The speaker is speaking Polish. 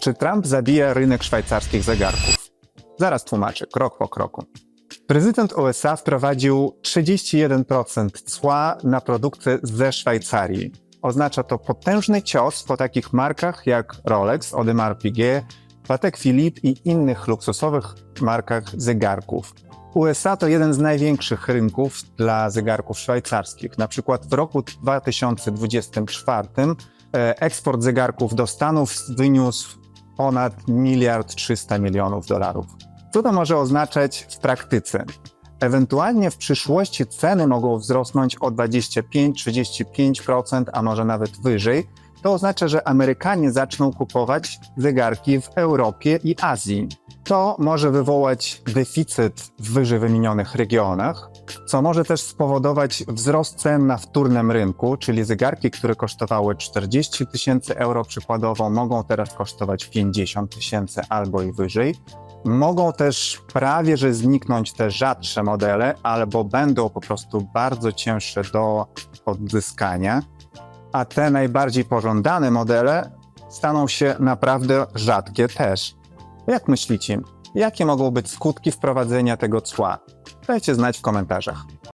Czy Trump zabija rynek szwajcarskich zegarków? Zaraz tłumaczę, krok po kroku. Prezydent USA wprowadził 31% cła na produkty ze Szwajcarii. Oznacza to potężny cios po takich markach jak Rolex, Audemars Piguet, Patek Philippe i innych luksusowych markach zegarków. USA to jeden z największych rynków dla zegarków szwajcarskich. Na przykład w roku 2024 e, eksport zegarków do Stanów wyniósł ponad miliard 300 milionów dolarów. Co to może oznaczać w praktyce? Ewentualnie w przyszłości ceny mogą wzrosnąć o 25-35%, a może nawet wyżej. To oznacza, że Amerykanie zaczną kupować zegarki w Europie i Azji. To może wywołać deficyt w wyżej wymienionych regionach, co może też spowodować wzrost cen na wtórnym rynku, czyli zegarki, które kosztowały 40 tysięcy euro przykładowo, mogą teraz kosztować 50 tysięcy albo i wyżej. Mogą też prawie że zniknąć te rzadsze modele, albo będą po prostu bardzo cięższe do odzyskania, a te najbardziej pożądane modele staną się naprawdę rzadkie też. Jak myślicie, jakie mogą być skutki wprowadzenia tego cła? Dajcie znać w komentarzach.